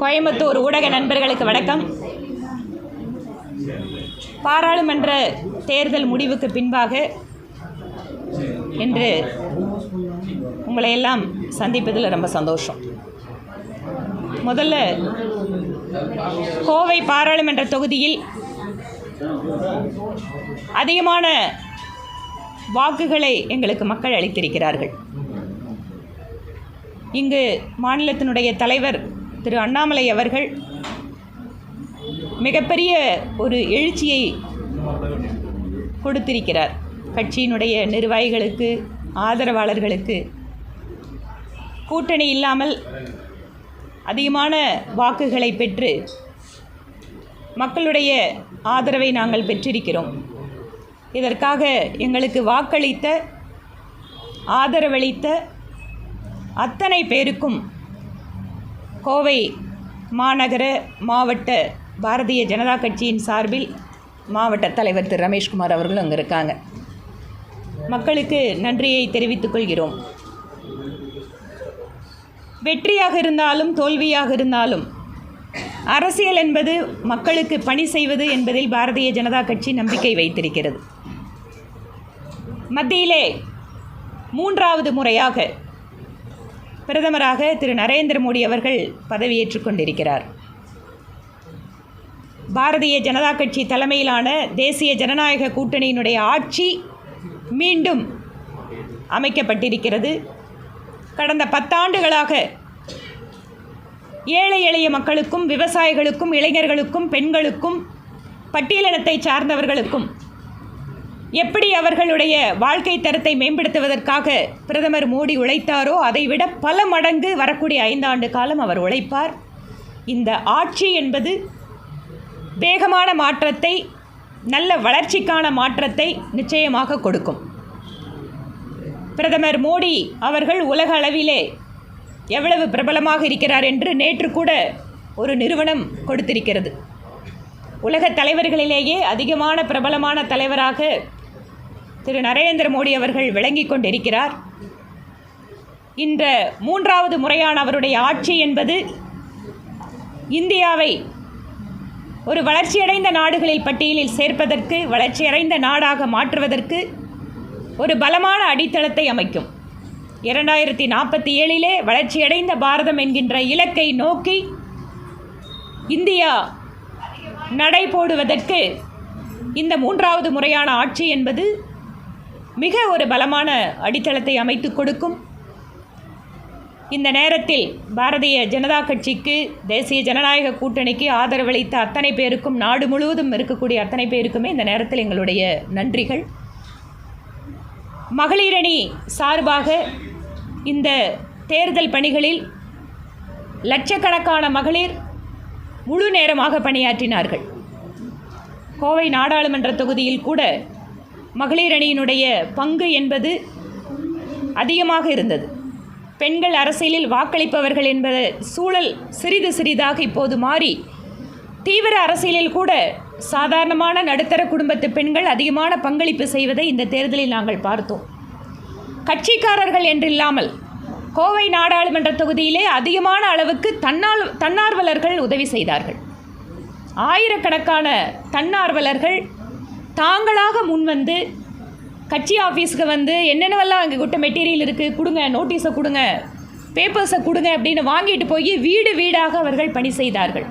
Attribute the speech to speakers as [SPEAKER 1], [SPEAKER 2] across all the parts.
[SPEAKER 1] கோயம்புத்தூர் ஊடக நண்பர்களுக்கு வணக்கம். பாராளுமன்ற தேர்தல் முடிவுக்கு பின்பாக என்று உங்களை எல்லாம் சந்திப்பதில் ரொம்ப சந்தோஷம். முதல்ல கோவை பாராளுமன்ற தொகுதியில் அதிகமான வாக்குகளை எங்களுக்கு மக்கள் அளித்திருக்கிறார்கள். இங்கு மாநிலத்தினுடைய தலைவர் திரு அண்ணாமலை அவர்கள் மிகப்பெரிய ஒரு எழுச்சியை கொடுத்திருக்கிறார். கட்சியினுடைய நிர்வாகிகளுக்கு ஆதரவாளர்களுக்கு கூட்டணி இல்லாமல் அதிகமான வாக்குகளை பெற்று மக்களுடைய ஆதரவை நாங்கள் பெற்றிருக்கிறோம். இதற்காக எங்களுக்கு வாக்களித்த ஆதரவளித்த அத்தனை பேருக்கும் கோவை மாநகர மாவட்ட பாரதிய ஜனதா கட்சியின் சார்பில் மாவட்ட தலைவர் திரு ரமேஷ்குமார் அவர்களும் அங்கே இருக்காங்க. மக்களுக்கு நன்றியை தெரிவித்துக் கொள்கிறோம். வெற்றியாக இருந்தாலும் தோல்வியாக இருந்தாலும் அரசியல் என்பது மக்களுக்கு பணி செய்வது என்பதில் பாரதிய ஜனதா கட்சி நம்பிக்கை வைத்திருக்கிறது. மத்தியிலே மூன்றாவது முறையாக பிரதமராக திரு நரேந்திர மோடி அவர்கள் பதவியேற்றுக் கொண்டிருக்கிறார். பாரதிய ஜனதா கட்சி தலைமையிலான தேசிய ஜனநாயக கூட்டணியினுடைய ஆட்சி மீண்டும் அமைக்கப்பட்டிருக்கிறது. கடந்த பத்தாண்டுகளாக ஏழை எளிய மக்களுக்கும் விவசாயிகளுக்கும் இளைஞர்களுக்கும் பெண்களுக்கும் பட்டியலினத்தை சார்ந்தவர்களுக்கும் எப்படி அவர்களுடைய வாழ்க்கை தரத்தை மேம்படுத்துவதற்காக பிரதமர் மோடி உழைத்தாரோ அதைவிட பல மடங்கு வரக்கூடிய ஐந்தாண்டு காலம் அவர் உழைப்பார். இந்த ஆட்சி என்பது வேகமான மாற்றத்தை நல்ல வளர்ச்சிக்கான மாற்றத்தை நிச்சயமாக கொடுக்கும். பிரதமர் மோடி அவர்கள் உலக அளவிலே எவ்வளவு பிரபலமாக இருக்கிறார் என்று நேற்று கூட ஒரு நிறுவனம் கொடுத்திருக்கிறது. உலக தலைவர்களிலேயே அதிகமான பிரபலமான தலைவராக திரு நரேந்திர மோடி அவர்கள் விளங்கி கொண்டிருக்கிறார். இந்த மூன்றாவது முறையான அவருடைய ஆட்சி என்பது இந்தியாவை ஒரு வளர்ச்சியடைந்த நாடுகளில் பட்டியலில் சேர்ப்பதற்கு வளர்ச்சியடைந்த நாடாக மாற்றுவதற்கு ஒரு பலமான அடித்தளத்தை அமைக்கும். இரண்டாயிரத்தி நாற்பத்தி ஏழிலே வளர்ச்சியடைந்த பாரதம் என்கின்ற இலக்கை நோக்கி இந்தியா நடை போடுவதற்கு இந்த மூன்றாவது முறையான ஆட்சி என்பது மிக ஒரு பலமான அடித்தளத்தை அமைத்து கொடுக்கும். இந்த நேரத்தில் பாரதிய ஜனதா கட்சிக்கு தேசிய ஜனநாயக கூட்டணிக்கு ஆதரவளித்த அத்தனை பேருக்கும் நாடு முழுவதும் இருக்கக்கூடிய அத்தனை பேருக்குமே இந்த நேரத்தில் எங்களுடைய நன்றிகள். மகளிரணி சார்பாக இந்த தேர்தல் பணிகளில் லட்சக்கணக்கான மகளிர் முழு நேரமாக பணியாற்றினார்கள். கோவை நாடாளுமன்ற தொகுதியில் கூட மகளிர் அணியினுடைய பங்கு என்பது அதிகமாக இருந்தது. பெண்கள் அரசியலில் வாக்களிப்பவர்கள் என்பது சூழல் சிறிது சிறிதாக இப்போது மாறி தீவிர அரசியலில் கூட சாதாரணமான நடுத்தர குடும்பத்து பெண்கள் அதிகமான பங்களிப்பு செய்வதை இந்த தேர்தலில் நாங்கள் பார்த்தோம். கட்சிக்காரர்கள் என்றில்லாமல் கோவை நாடாளுமன்ற தொகுதியிலே அதிகமான அளவுக்கு தன்னால் தன்னார்வலர்கள் உதவி செய்தார்கள். ஆயிரக்கணக்கான தன்னார்வலர்கள் தாங்களாக முன்வந்து கட்சி ஆஃபீஸுக்கு வந்து என்னென்னவெல்லாம் அங்கே குட்ட மெட்டீரியல் இருக்குது கொடுங்க நோட்டீஸை கொடுங்க பேப்பர்ஸை கொடுங்க அப்படின்னு வாங்கிட்டு போய் வீடு வீடாக அவர்கள் பணி செய்தார்கள்.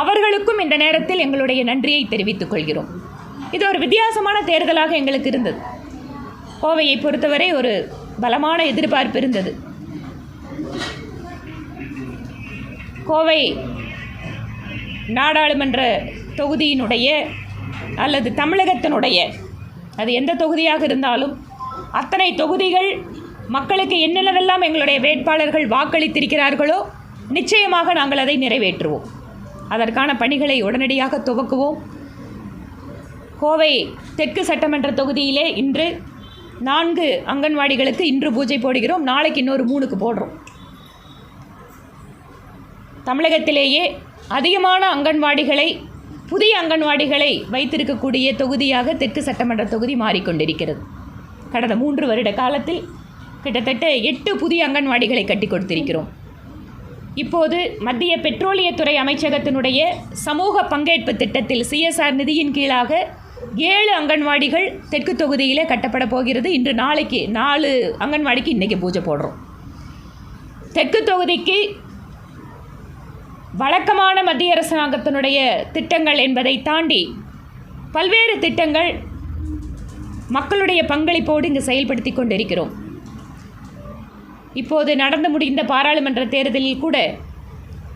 [SPEAKER 1] அவர்களுக்கும் இந்த நேரத்தில் எங்களுடைய நன்றியை தெரிவித்துக் கொள்கிறோம். இது ஒரு வித்தியாசமான தேர்தலாக எங்களுக்கு இருந்தது. கோவையை பொறுத்தவரை ஒரு பலமான எதிர்பார்ப்பு இருந்தது. கோவை நாடாளுமன்ற தொகுதியினுடைய அல்லது தமிழகத்தினுடைய அது எந்த தொகுதியாக இருந்தாலும் அத்தனை தொகுதிகள் மக்களுக்கு என்னென்னவெல்லாம் எங்களுடைய வேட்பாளர்கள் வாக்களித்திருக்கிறார்களோ நிச்சயமாக நாங்கள் அதை நிறைவேற்றுவோம். அதற்கான பணிகளை உடனடியாக துவக்குவோம். கோவை தெற்கு சட்டமன்ற தொகுதியிலே இன்று நான்கு அங்கன்வாடிகளுக்கு இன்று பூஜை போடுகிறோம். நாளைக்கு இன்னொரு மூணுக்கு போடுறோம். தமிழகத்திலேயே அதிகமான அங்கன்வாடிகளை புதிய அங்கன்வாடிகளை வைத்திருக்கக்கூடிய தொகுதியாக தெற்கு சட்டமன்ற தொகுதி மாறிக்கொண்டிருக்கிறது. கடந்த மூன்று வருட காலத்தில் கிட்டத்தட்ட எட்டு புதிய அங்கன்வாடிகளை கட்டி கொடுத்திருக்கிறோம். இப்போது மத்திய பெட்ரோலியத்துறை அமைச்சகத்தினுடைய சமூக பங்கேற்பு திட்டத்தில் சிஎஸ்ஆர் நிதியின் கீழாக ஏழு அங்கன்வாடிகள் தெற்கு தொகுதியில் கட்டப்பட போகிறது. இன்று நாளைக்கு நாலு அங்கன்வாடிக்கு இன்றைக்கி பூஜை போடுறோம். தெற்கு தொகுதிக்கு வழக்கமான மத்திய அரசாங்கத்தினுடைய திட்டங்கள் என்பதை தாண்டி பல்வேறு திட்டங்கள் மக்களுடைய பங்களிப்போடு இங்கு செயல்படுத்தி கொண்டிருக்கிறோம். இப்போது நடந்து முடிந்த பாராளுமன்ற தேர்தலில் கூட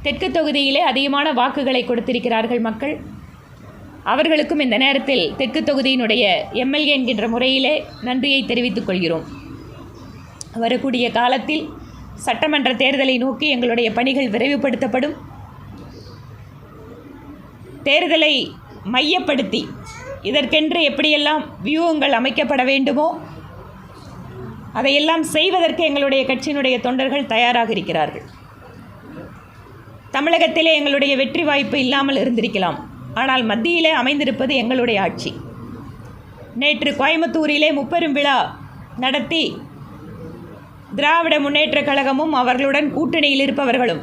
[SPEAKER 1] தெற்கு தொகுதியிலே அதிகமான வாக்குகளை கொடுத்திருக்கிறார்கள் மக்கள். அவர்களுக்கும் இந்த நேரத்தில் தெற்கு தொகுதியினுடைய எம்எல்ஏ என்கின்ற முறையிலே நன்றியை தெரிவித்துக் கொள்கிறோம். வரக்கூடிய காலத்தில் சட்டமன்ற தேர்தலை நோக்கி எங்களுடைய பணிகள் விரைவுபடுத்தப்படும். தேர்தலை மையப்படுத்தி இதற்கென்று எப்படியெல்லாம் வியூகங்கள் அமைக்கப்பட வேண்டுமோ அதையெல்லாம் செய்வதற்கு எங்களுடைய கட்சியினுடைய தொண்டர்கள் தயாராக இருக்கிறார்கள். தமிழகத்திலே எங்களுடைய வெற்றி வாய்ப்பு இல்லாமல் இருந்திருக்கலாம். ஆனால் மத்தியிலே அமைந்திருப்பது எங்களுடைய ஆட்சி. நேற்று கோயம்புத்தூரிலே முப்பெரும் விழா நடத்தி திராவிட முன்னேற்றக் கழகமும் அவர்களுடன் கூட்டணியில் இருப்பவர்களும்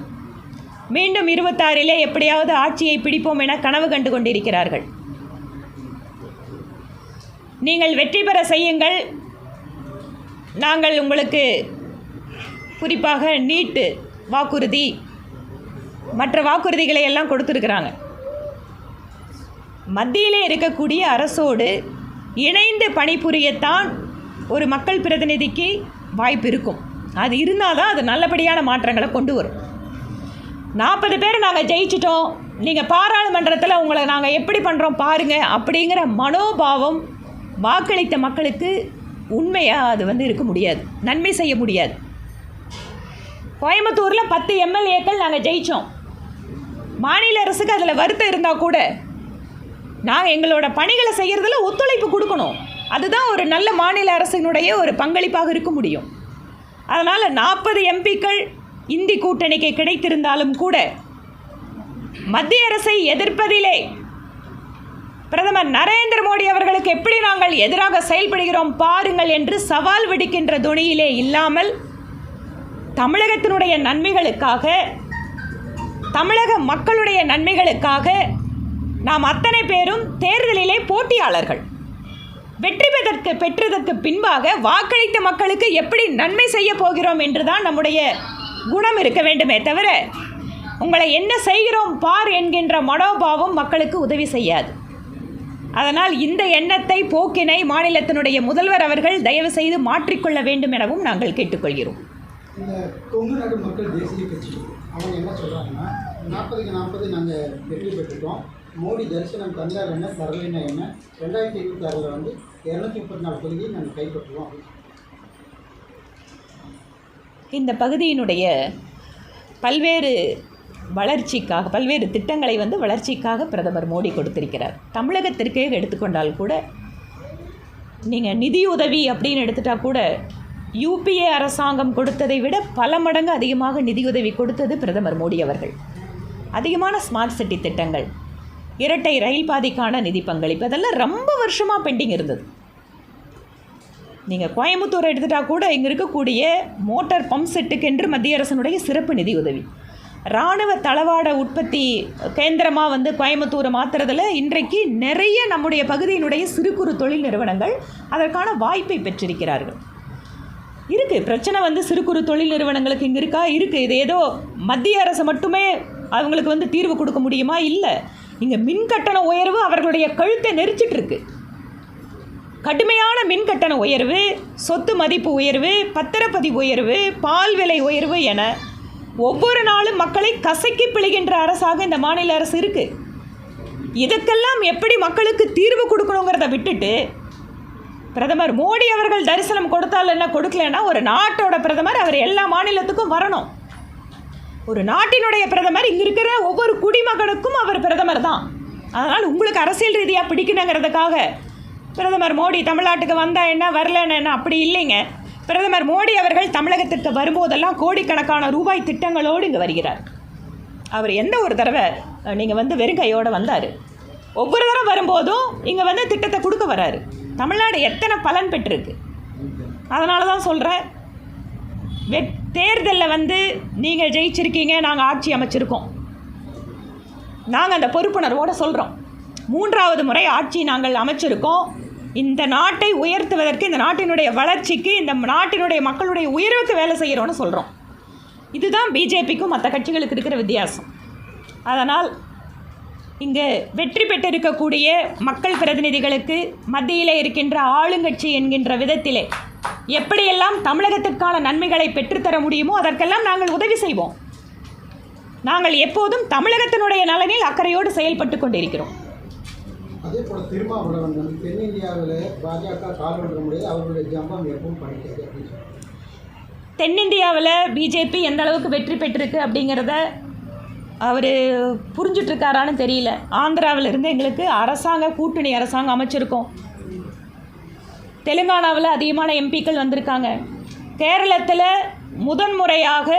[SPEAKER 1] மீண்டும் இருபத்தாறிலே எப்படியாவது ஆட்சியை பிடிப்போம் என கனவு கண்டு கொண்டிருக்கிறார்கள். நீங்கள் வெற்றி பெற செய்யுங்கள். நாங்கள் உங்களுக்கு குறிப்பாக நீட்டு வாக்குறுதி மற்ற வாக்குறுதிகளை எல்லாம் கொடுத்துருக்குறாங்க. மத்தியிலே இருக்கக்கூடிய அரசோடு இணைந்து பணிபுரியத்தான் ஒரு மக்கள் பிரதிநிதிக்கு வாய்ப்பு இருக்கும். அது இருந்தால் தான் அது நல்லபடியான மாற்றங்களை கொண்டு வரும். நாற்பது பேர் நாங்கள் ஜெயிச்சிட்டோம். நீங்கள் பாராளுமன்றத்தில் உங்களை நாங்கள் எப்படி பண்ணுறோம் பாருங்கள் அப்படிங்கிற மனோபாவம் வாக்களித்த மக்களுக்கு உண்மையாக அது வந்து இருக்க முடியாது. நன்மை செய்ய முடியாது. கோயம்புத்தூரில் பத்து எம்எல்ஏக்கள் நாங்கள் ஜெயித்தோம் மாநில அரசுக்கு அதில் வருத்தம் இருந்தால் கூட நாங்கள் எங்களோட பணிகளை செய்கிறதுல ஒத்துழைப்பு கொடுக்கணும். அதுதான் ஒரு நல்ல மாநில அரசினுடைய ஒரு பங்களிப்பாக இருக்க முடியும். அதனால் நாற்பது எம்பிக்கள் இந்தி கூட்டணிக்கு கிடைத்திருந்தாலும் கூட மத்திய அரசை எதிர்ப்பதிலே பிரதமர் நரேந்திர மோடி அவர்களுக்கு எப்படி நாங்கள் எதிராக செயல்படுகிறோம் பாருங்கள் என்று சவால் விடுக்கின்ற துணியிலே இல்லாமல் தமிழகத்தினுடைய நன்மைகளுக்காக தமிழக மக்களுடைய நன்மைகளுக்காக நாம் அத்தனை பேரும் தேர்தலிலே போட்டியாளர்கள். வெற்றி பெற்றதற்கு பெற்றதற்கு பின்பாக வாக்களித்த மக்களுக்கு எப்படி நன்மை செய்ய போகிறோம் என்றுதான் நம்முடைய குணம் இருக்க வேண்டுமே தவிர உங்களை என்ன செய்கிறோம் பார் என்கின்ற மனோபாவம் மக்களுக்கு உதவி செய்யாது. அதனால் இந்த எண்ணத்தை போக்கினை மாநிலத்தினுடைய முதல்வர் அவர்கள் தயவு செய்து மாற்றிக்கொள்ள வேண்டும் எனவும் நாங்கள் கேட்டுக்கொள்கிறோம்.
[SPEAKER 2] இந்த கொங்கு நாட்டு மக்கள் தேசிய கட்சி அவங்க என்ன சொல்கிறாங்கன்னா நாற்பதுக்கு நாற்பது நாங்கள் வெற்றி பெற்றுட்டோம். மோடி தரிசனம் தந்தார் என்ன தரலைன்னா என்ன ரெண்டாயிரத்தி இருபத்தி ஆறில் வந்து இரநூத்தி முப்பத்தி நாலு தொகுதியை நாங்கள் கைப்பற்றுவோம் அப்படின்னு
[SPEAKER 1] இந்த பகுதியினுடைய பல்வேறு வளர்ச்சிக்காக பல்வேறு திட்டங்களை வந்து வளர்ச்சிக்காக பிரதமர் மோடி கொடுத்திருக்கிறார். தமிழகத்திற்கே எடுத்துக்கொண்டால் கூட நீங்கள் நிதியுதவி அப்படின்னு எடுத்துட்டால் கூட யூபிஏ அரசாங்கம் கொடுத்ததை விட பல மடங்கு அதிகமாக நிதியுதவி கொடுத்தது பிரதமர் மோடி அவர்கள். அதிகமான ஸ்மார்ட் சிட்டி திட்டங்கள் இரட்டை ரயில் பாதைக்கான நிதி பங்களிப்பு அதெல்லாம் ரொம்ப வருஷமாக பெண்டிங் இருந்தது. நீங்கள் கோயம்புத்தூரை எடுத்துட்டால் கூட இங்கே இருக்கக்கூடிய மோட்டார் பம்ப் செட்டுக்கென்று மத்திய அரசனுடைய சிறப்பு நிதி உதவி. இராணுவ தளவாட உற்பத்தி கேந்திரமாக வந்து கோயம்புத்தூரை மாற்றுறதுல இன்றைக்கு நிறைய நம்முடைய பகுதியினுடைய சிறு குறு தொழில் நிறுவனங்கள் அதற்கான வாய்ப்பை பெற்றிருக்கிறார்கள். இருக்குது பிரச்சனை வந்து சிறு குறு தொழில் நிறுவனங்களுக்கு இங்கே இருக்கா? இருக்குது இது ஏதோ மத்திய அரசு மட்டுமே அவங்களுக்கு வந்து தீர்வு கொடுக்க முடியுமா? இல்லை. இங்கே மின் கட்டண உயர்வு அவர்களுடைய கழுத்தை நெரிச்சிட்ருக்கு இருக்கு. கடுமையான மின் கட்டண உயர்வு சொத்து மதிப்பு உயர்வு பத்திரப்பதிவு உயர்வு பால் விலை உயர்வு என ஒவ்வொரு நாளும் மக்களை கசக்கி பிழிகின்ற அரசாக இந்த மாநில அரசு இருக்கு. இதுக்கெல்லாம் எப்படி மக்களுக்கு தீர்வு கொடுக்கணுங்கிறத விட்டுட்டு பிரதமர் மோடி அவர்கள் தரிசனம் கொடுத்தால் என்ன கொடுக்கலன்னா ஒரு நாட்டோட பிரதமர் அவர் எல்லா மாநிலத்துக்கும் வரணும். ஒரு நாட்டினுடைய பிரதமர் இங்கே இருக்கிற ஒவ்வொரு குடிமகனுக்கும் அவர் பிரதமர் தான். அதனால் உங்களுக்கு அரசியல் ரீதியாக பிடிக்கணுங்கிறதுக்காக பிரதமர் மோடி தமிழ்நாட்டுக்கு வந்தால் என்ன வரலன்னு என்ன? அப்படி இல்லைங்க. பிரதமர் மோடி அவர்கள் தமிழகத்திற்கு வரும்போதெல்லாம் கோடிக்கணக்கான ரூபாய் திட்டங்களோடு இங்கே வருகிறார். அவர் எந்த ஒரு தடவை நீங்கள் வந்து வெறும் கையோடு வந்தார். ஒவ்வொரு தடவை வரும்போதும் இங்கே வந்து திட்டத்தை கொடுக்க வராரு. தமிழ்நாடு எத்தனை பலன் பெற்றிருக்கு? அதனால தான் சொல்கிறேன் வெட் தேர்தலில் வந்து நீங்கள் ஜெயிச்சிருக்கீங்க நாங்கள் ஆட்சி அமைச்சிருக்கோம். நாங்கள் அந்த பொறுப்புணர்வோடு சொல்கிறோம் மூன்றாவது முறை ஆட்சி நாங்கள் அமைச்சிருக்கோம். இந்த நாட்டை உயர்த்துவதற்கு இந்த நாட்டினுடைய வளர்ச்சிக்கு இந்த நாட்டினுடைய மக்களுடைய உயர்வுக்கு வேலை செய்கிறோன்னு சொல்கிறோம் இதுதான் பிஜேபிக்கும் மற்ற கட்சிகளுக்கு இருக்கிற வித்தியாசம். அதனால் இங்கு வெற்றி பெற்றிருக்கக்கூடிய மக்கள் பிரதிநிதிகளுக்கு மத்தியிலே இருக்கின்ற ஆளுங்கட்சி என்கின்ற விதத்திலே எப்படியெல்லாம் தமிழகத்திற்கான நன்மைகளை பெற்றுத்தர முடியுமோ அதற்கெல்லாம் நாங்கள் உதவி செய்வோம். நாங்கள் எப்போதும் தமிழகத்தினுடைய நலனில் அக்கறையோடு செயல்பட்டு கொண்டிருக்கிறோம்.
[SPEAKER 2] அதே போல் திருமாவளவன் வந்து தென்னிந்தியாவில் பாஜக கால் விடுற முடியாது அவர்களுடைய ஜம்பம் எப்பவும் படிக்காது அப்படின்னு
[SPEAKER 1] தென்னிந்தியாவில் பிஜேபி எந்த அளவுக்கு வெற்றி பெற்றிருக்கு அப்படிங்கிறத அவர் புரிஞ்சிட்ருக்காரான்னு தெரியல. ஆந்திராவில் இருந்து எங்களுக்கு அரசாங்க கூட்டணி அரசாங்கம் அமைச்சிருக்கோம். தெலுங்கானாவில் அதிகமான எம்பிக்கள் வந்திருக்காங்க. கேரளத்தில் முதன்முறையாக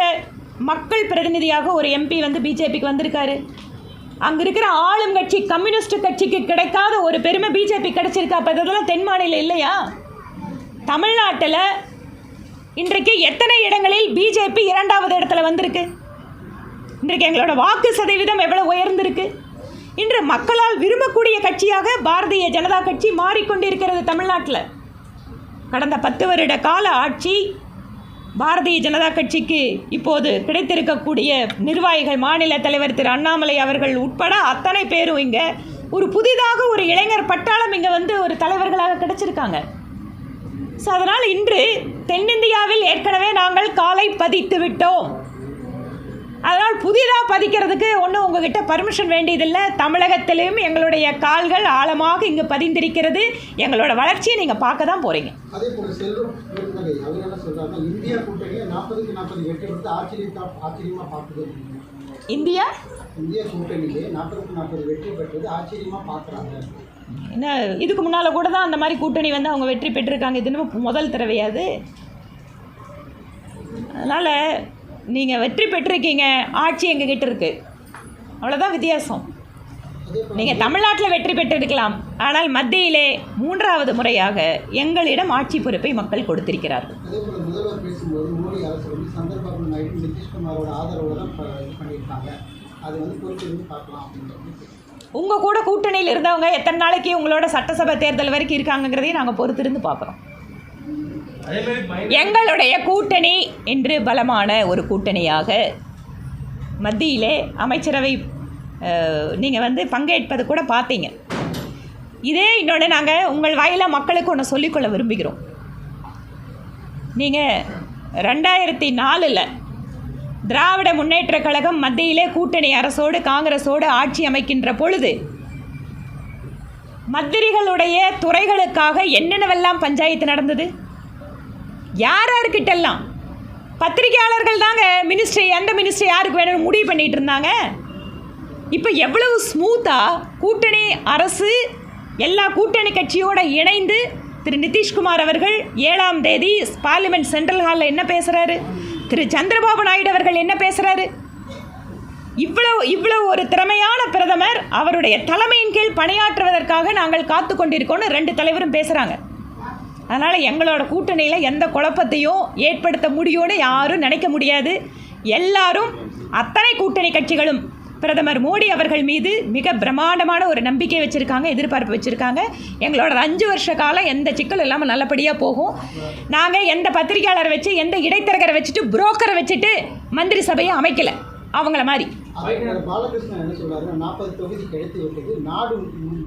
[SPEAKER 1] மக்கள் பிரதிநிதியாக ஒரு எம்பி வந்து பிஜேபிக்கு வந்திருக்காரு. அங்கே இருக்கிற ஆளும் கட்சி கம்யூனிஸ்ட் கட்சிக்கு கிடைக்காத ஒரு பெருமை பிஜேபி கிடைச்சிருக்கா? அப்போ இதெல்லாம் தென் மாநிலம் இல்லையா? தமிழ்நாட்டில் இன்றைக்கு எத்தனை இடங்களில் பிஜேபி இரண்டாவது இடத்துல வந்திருக்கு? இன்றைக்கு எங்களோட வாக்கு சதவீதம் எவ்வளவு உயர்ந்திருக்கு? இன்று மக்களால் விரும்பக்கூடிய கட்சியாக பாரதிய ஜனதா கட்சி மாறிக்கொண்டிருக்கிறது தமிழ்நாட்டில். கடந்த பத்து வருட கால ஆட்சி பாரதிய ஜனதா கட்சிக்கு இப்போது கிடைத்திருக்கக்கூடிய நிர்வாகிகள் மாநில தலைவர் திரு அண்ணாமலை அவர்கள் உட்பட அத்தனை பேரும் இங்கே ஒரு புதிதாக ஒரு இளைஞர் பட்டாளம் இங்கே வந்து ஒரு தலைவர்களாக கிடைச்சிருக்காங்க. ஸோ அதனால் இன்று தென்னிந்தியாவில் ஏற்கனவே நாங்கள் காலை பதித்து விட்டோம். அதனால் புதிதாக பதிக்கிறதுக்கு ஒன்றும் உங்ககிட்ட பர்மிஷன் வேண்டியதில்லை. தமிழகத்திலையும் எங்களுடைய கால்கள் ஆழமாக இங்கு பதிந்திருக்கிறது. எங்களோட வளர்ச்சியை நீங்கள் பார்க்க தான் போகிறீங்க
[SPEAKER 2] சொல்றாங்க. இந்தியா கூட்டணியை நாற்பதுக்கு நாற்பது வெற்றி பெற்று ஆச்சரியத்தா ஆச்சரியமாக பார்க்குது.
[SPEAKER 1] இந்தியா?
[SPEAKER 2] இந்திய கூட்டணியிலே நாற்பதுக்கு நாற்பது வெற்றி பெற்றது ஆச்சரியமாக பார்க்குறாங்க.
[SPEAKER 1] என்ன இதுக்கு முன்னால் கூட தான் அந்த மாதிரி கூட்டணி வந்து அவங்க வெற்றி பெற்றிருக்காங்க. இது இன்னும் முதல் தடவையாது அதனால் நீங்கள் வெற்றி பெற்றிருக்கீங்க. ஆட்சி எங்ககிட்ட இருக்குது அவ்வளோதான் வித்தியாசம். நீங்கள் தமிழ்நாட்டில் வெற்றி பெற்றிருக்கலாம். ஆனால் மத்தியிலே மூன்றாவது முறையாக எங்களிடம் ஆட்சி பொறுப்பை மக்கள் கொடுத்திருக்கிறார்கள்.
[SPEAKER 2] அப்படின்றது
[SPEAKER 1] உங்கள் கூட கூட்டணியில் இருந்தவங்க எத்தனை நாளைக்கு உங்களோட சட்டசபை தேர்தல் வரைக்கும் இருக்காங்கங்கிறதையும் நாங்கள் பொறுத்திருந்து பார்க்குறோம். எங்களுடைய கூட்டணி என்று பலமான ஒரு கூட்டணியாக மத்தியிலே அமைச்சரவை நீங்கள் வந்து பங்கேற்பது கூட பார்த்தீங்க இதே இன்னொன்று நாங்கள் உங்கள் வாயிலாக மக்களுக்கு ஒன்று சொல்லிக்கொள்ள விரும்புகிறோம். நீங்கள் ரெண்டாயிரத்தி நாலில் திராவிட முன்னேற்றக் கழகம் மத்தியிலே கூட்டணி அரசோடு காங்கிரஸோடு ஆட்சி அமைக்கின்ற பொழுது மந்திரிகளுடைய துறைகளுக்காக என்னென்னவெல்லாம் பஞ்சாயத்து நடந்தது? யார் யாருக்கிட்டெல்லாம் பத்திரிகையாளர்கள் தாங்க மினிஸ்ட்ரி எந்த மினிஸ்ட்ரி யாருக்கு வேணும்னு முடிவு பண்ணிகிட்டு இருந்தாங்க? இப்போ எவ்வளவு ஸ்மூத்தாக கூட்டணி அரசு எல்லா கூட்டணி கட்சியோட இணைந்து திரு நிதிஷ்குமார் அவர்கள் ஏழாம் தேதி பார்லிமெண்ட் சென்ட்ரல் ஹாலில் என்ன பேசுகிறாரு திரு சந்திரபாபு நாயுடு அவர்கள் என்ன பேசுகிறாரு இவ்வளவு இவ்வளவு ஒரு திறமையான பிரதமர் அவருடைய தலைமையின் கீழ் பணியாற்றுவதற்காக நாங்கள் காத்து கொண்டிருக்கோம்னு ரெண்டு தலைவரும் பேசுகிறாங்க அதனால் எங்களோட கூட்டணியில் எந்த குழப்பத்தையும் ஏற்படுத்த முடியும்னு யாரும் நினைக்க முடியாது. எல்லாரும் அத்தனை கூட்டணி கட்சிகளும் பிரதமர் மோடி அவர்கள் மீது மிக பிரம்மாண்டமான ஒரு நம்பிக்கை வச்சுருக்காங்க எதிர்பார்ப்பு வச்சுருக்காங்க. எங்களோட அஞ்சு வருஷ காலம் எந்த சிக்கல் இல்லாமல் நல்லபடியாக போகும். நாங்கள் எந்த பத்திரிகையாளரை வச்சு எந்த இடைத்தரகரை வச்சுட்டு புரோக்கரை வச்சுட்டு மந்திரி சபையை அமைக்கலை. அவங்கள மாதிரி.
[SPEAKER 2] அதே போல பாலகிருஷ்ணன் என்ன சொல்றாருன்னா நாற்பது தொகுதி கிடைத்து விட்டது நாடு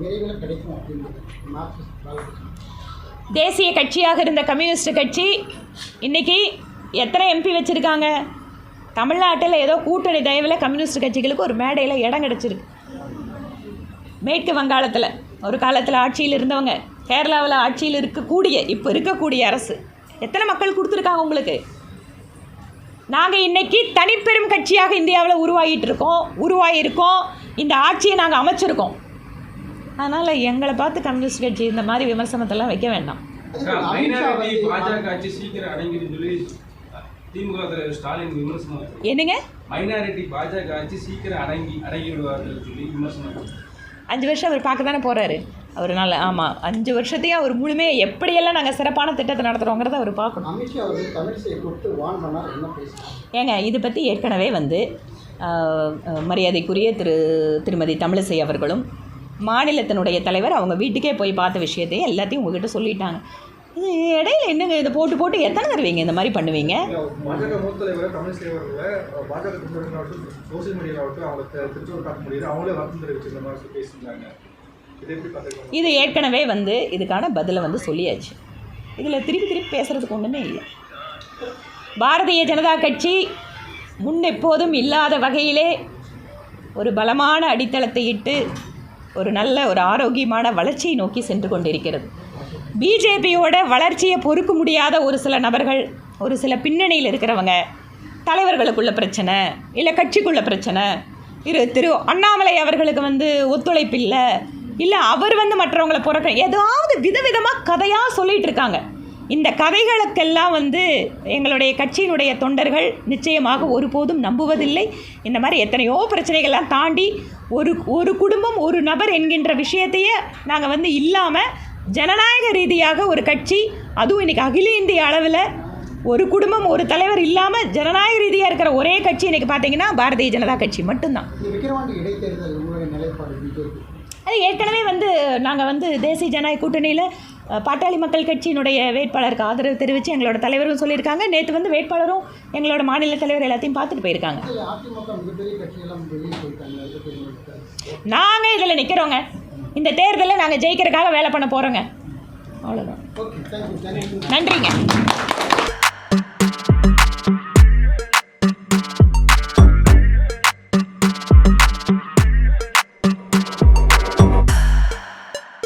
[SPEAKER 2] விரைவில் கிடைக்கும் அப்படின்றது. மார்க்சிஸ்ட் பாலகிருஷ்ணன்.
[SPEAKER 1] தேசிய கட்சியாக இருந்த கம்யூனிஸ்ட் கட்சி இன்னைக்கு எத்தனை எம்பி வச்சுருக்காங்க? தமிழ்நாட்டில் ஏதோ கூட்டணி தயவில் கம்யூனிஸ்ட் கட்சிகளுக்கு ஒரு மேடையில் இடம் கிடச்சிருக்கு. மேற்கு வங்காளத்தில் ஒரு காலத்தில் ஆட்சியில் இருந்தவங்க கேரளாவில் ஆட்சியில் இருக்கக்கூடிய இப்போ இருக்கக்கூடிய அரசு. எத்தனை மக்கள் கொடுத்துருக்காங்க உங்களுக்கு? நாங்கள் இன்னைக்கு தனிப்பெரும் கட்சியாக இந்தியாவில் உருவாகிட்டு இருக்கோம் உருவாகியிருக்கோம் இந்த ஆட்சியை நாங்கள் அமைச்சிருக்கோம். அதனால் எங்களை பார்த்து கம்யூனிஸ்ட் கட்சி இந்த மாதிரி விமர்சனத்தெல்லாம் வைக்க வேண்டாம்.
[SPEAKER 3] திமுக தலைவர் ஸ்டாலின் விமர்சனம்
[SPEAKER 1] என்னங்க?
[SPEAKER 3] மைனாரிட்டி பாஜக ஆட்சி சீக்கிரம் அடங்கி அடங்கி விடுவார்கள் சொல்லி விமர்சனம்
[SPEAKER 1] அஞ்சு வருஷம் அவர் பார்க்க தானே போகிறாரு அவர் நல்ல ஆமாம் அஞ்சு வருஷத்தையும் அவர் முழுமையாக எப்படியெல்லாம் நாங்கள் சிறப்பான திட்டத்தை நடத்துகிறோங்கிறத அவர் பார்க்கணும்.
[SPEAKER 2] அமித்ஷா அவர்கள் தமிழிசையை கூப்பிட்டு வான் பண்ணார் என்ன பேசினார்
[SPEAKER 1] ஏங்க இது பற்றி ஏற்கனவே வந்து மரியாதைக்குரிய திரு திருமதி தமிழிசை அவர்களும் மாநிலத்தினுடைய தலைவர் அவங்க வீட்டுக்கே போய் பார்த்த விஷயத்தையும் எல்லாத்தையும் உங்ககிட்ட சொல்லிட்டாங்க. இடையில என்னங்க இதை போட்டு போட்டு எத்தனை தடவைங்க இந்த மாதிரி பண்ணுவீங்க?
[SPEAKER 4] பாஜக மூத்த தலைவர் தமிழிசை அவர்களை பாஜக தொண்டர்களாகட்டும் சோசியல் மீடியாவாகட்டும் அவங்க தெ- திருச்சூர் காட்ட முடியுது. அவங்களே வருத்தம் தெரிவிச்சு இந்த மாதிரி பேசியிருந்தாங்க. இது
[SPEAKER 1] ஏற்கனவே வந்து இதுக்கான பதிலை வந்து சொல்லியாச்சு. இதில் திருப்பி திருப்பி பேசுகிறதுக்கு ஒன்றுமே இல்லை. பாரதிய ஜனதா கட்சி முன் எப்போதும் இல்லாத வகையிலே ஒரு பலமான அடித்தளத்தை இட்டு ஒரு நல்ல ஒரு ஆரோக்கியமான வளர்ச்சியை நோக்கி சென்று கொண்டிருக்கிறது. பிஜேபியோட வளர்ச்சியை பொறுக்க முடியாத ஒரு சில நபர்கள் ஒரு சில பின்னணியில் இருக்கிறவங்க தலைவர்களுக்குள்ள பிரச்சனை இல்லை கட்சிக்குள்ள பிரச்சனை இரு திரு அண்ணாமலை அவர்களுக்கு வந்து ஒத்துழைப்பு இல்லை இல்லை அவர் வந்து மற்றவங்களை புறக்க ஏதாவது விதவிதமாக கதையாக சொல்லிகிட்டு இருக்காங்க. இந்த கதைகளுக்கெல்லாம் வந்து எங்களுடைய கட்சியினுடைய தொண்டர்கள் நிச்சயமாக ஒருபோதும் நம்புவதில்லை. இந்த மாதிரி எத்தனையோ பிரச்சனைகள்லாம் தாண்டி ஒரு ஒரு குடும்பம் ஒரு நபர் என்கின்ற விஷயத்தையே நாங்கள் வந்து இல்லாமல் ஜனநாயக ரீதியாக ஒரு கட்சி அதுவும் இன்னைக்கு அகில இந்திய அளவில் ஒரு குடும்பம் ஒரு தலைவர் இல்லாமல் ஜனநாயக ரீதியாக இருக்கிற ஒரே கட்சி இன்னைக்கு பார்த்தீங்கன்னா பாரதிய ஜனதா கட்சி மட்டும்தான். அது ஏற்கனவே வந்து நாங்கள் வந்து தேசிய ஜனநாயக கூட்டணியில் பாட்டாளி மக்கள் கட்சியினுடைய வேட்பாளருக்கு ஆதரவு தெரிவித்து எங்களோட தலைவரும் சொல்லியிருக்காங்க. நேற்று வந்து வேட்பாளரும் எங்களோட மாநில தலைவர் எல்லாத்தையும் பார்த்துட்டு போயிருக்காங்க? நாங்கள் இதில் நிற்கிறோங்க இந்த தேர்தலில் நாங்கள் ஜெயிக்கிறதுக்காக வேலை பண்ண போகிறோங்க அவ்வளோதான் நன்றிங்க.